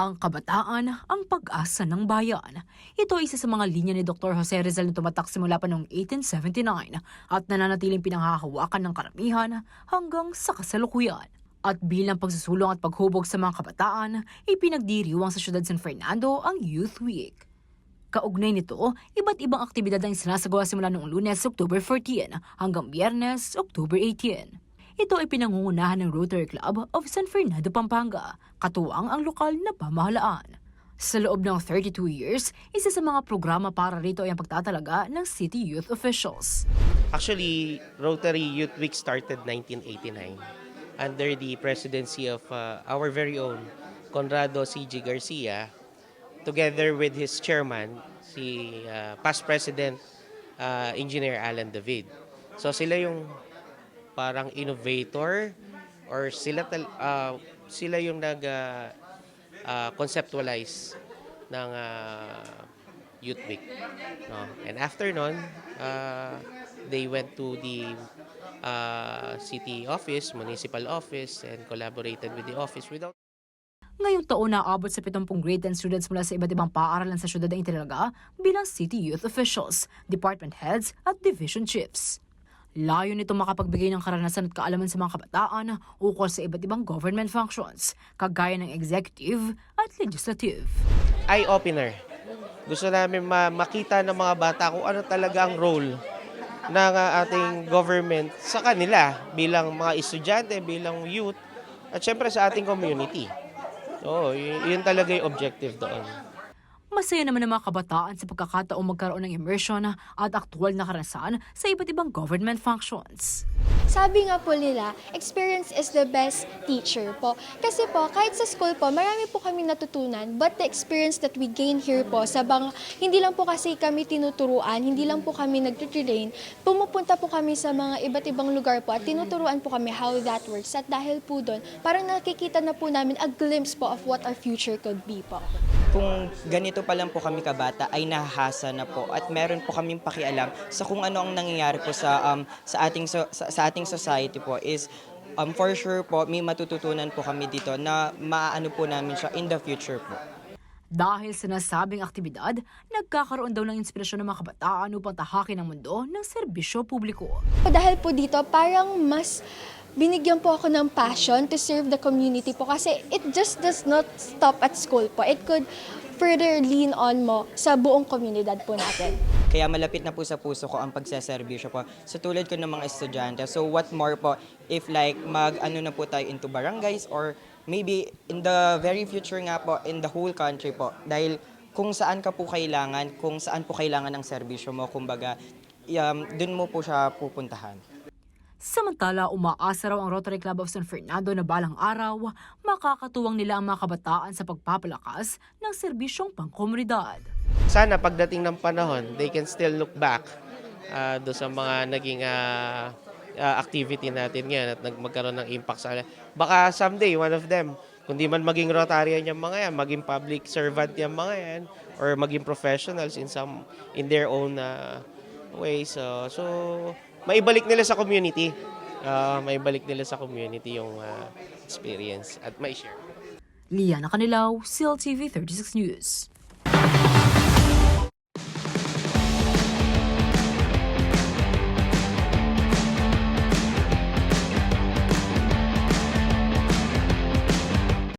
Ang kabataan, ang pag-asa ng bayan. Ito ay isa sa mga linya ni Dr. Jose Rizal na tumatak simula pa noong 1879 at nananatiling pinanghahawakan ng karamihan hanggang sa kasalukuyan. At bilang pagsusulong at paghubog sa mga kabataan, ipinagdiriwang sa siyudad San Fernando ang Youth Week. Kaugnay nito, iba't ibang aktibidad ang sinasagawa simula noong lunes, October 14 hanggang biyernes, October 18. Ito ay pinangungunahan ng Rotary Club of San Fernando, Pampanga, katuwang ang lokal na pamahalaan. Sa loob ng 32 years, isa sa mga programa para rito ay ang pagtatalaga ng city youth officials. Actually, Rotary Youth Week started 1989 under the presidency of uh, our very own Conrado C.G. Garcia together with his chairman, si uh, past president uh, Engineer Alan David. So sila yung parang innovator or sila uh, sila yung nag uh, uh, conceptualize ng uh, Youth Week. No? And after nun, uh, they went to the uh, city office, municipal office, and collaborated with the office without Ngayong taon na abot sa 70 grade 10 students mula sa iba't ibang paaralan sa syudad ang itinaga bilang city youth officials, department heads at division chiefs. Layo nito makapagbigay ng karanasan at kaalaman sa mga kabataan ukol sa iba't ibang government functions, kagaya ng executive at legislative. eye-opener. Gusto namin ma- makita ng mga bata kung ano talaga ang role ng uh, ating government sa kanila bilang mga estudyante, bilang youth, at syempre sa ating community. Oo, y- yun talaga yung objective doon. Masaya naman ang mga kabataan sa pagkakataong magkaroon ng immersion at aktual na karanasan sa iba't ibang government functions. Sabi nga po nila, experience is the best teacher po. Kasi po, kahit sa school po, marami po kami natutunan, but the experience that we gain here po, sa bang, hindi lang po kasi kami tinuturuan, hindi lang po kami nag-train, pumupunta po kami sa mga iba't ibang lugar po at tinuturuan po kami how that works. At dahil po doon, parang nakikita na po namin a glimpse po of what our future could be po. Kung ganito pa lang po kami kabata ay nahahasa na po at meron po kaming pakialam sa kung ano ang nangyayari po sa um, sa ating so- sa, sa ating society po is um, for sure po may matututunan po kami dito na maaano po namin siya in the future po. Dahil sa nasabing aktibidad, nagkakaroon daw ng inspirasyon ng mga kabataan upang tahakin ang mundo ng serbisyo publiko. Dahil po dito, parang mas binigyan po ako ng passion to serve the community po kasi it just does not stop at school po. It could further lean on mo sa buong komunidad po natin. Kaya malapit na po sa puso ko ang pagseserbisyo po. Sa tulad ko ng mga estudyante. So what more po if like mag ano na po tayo into barangays or maybe in the very future nga po in the whole country po. Dahil kung saan ka po kailangan, kung saan po kailangan ng serbisyo mo, kumbaga, um, dun mo po siya pupuntahan. Samantala, umaasa raw ang Rotary Club of San Fernando na balang araw, makakatuwang nila ang mga kabataan sa pagpapalakas ng serbisyong pangkomunidad. Sana pagdating ng panahon, they can still look back uh, do sa mga naging uh, uh, activity natin ngayon at magkaroon ng impact sa Baka someday, one of them, kundi man maging Rotarian yung mga yan, maging public servant yung mga yan, or maging professionals in some in their own uh, ways. So, so maibalik nila sa community. Uh, maibalik nila sa community yung uh, experience at mai-share. Liana Canilaw, CLTV 36 News.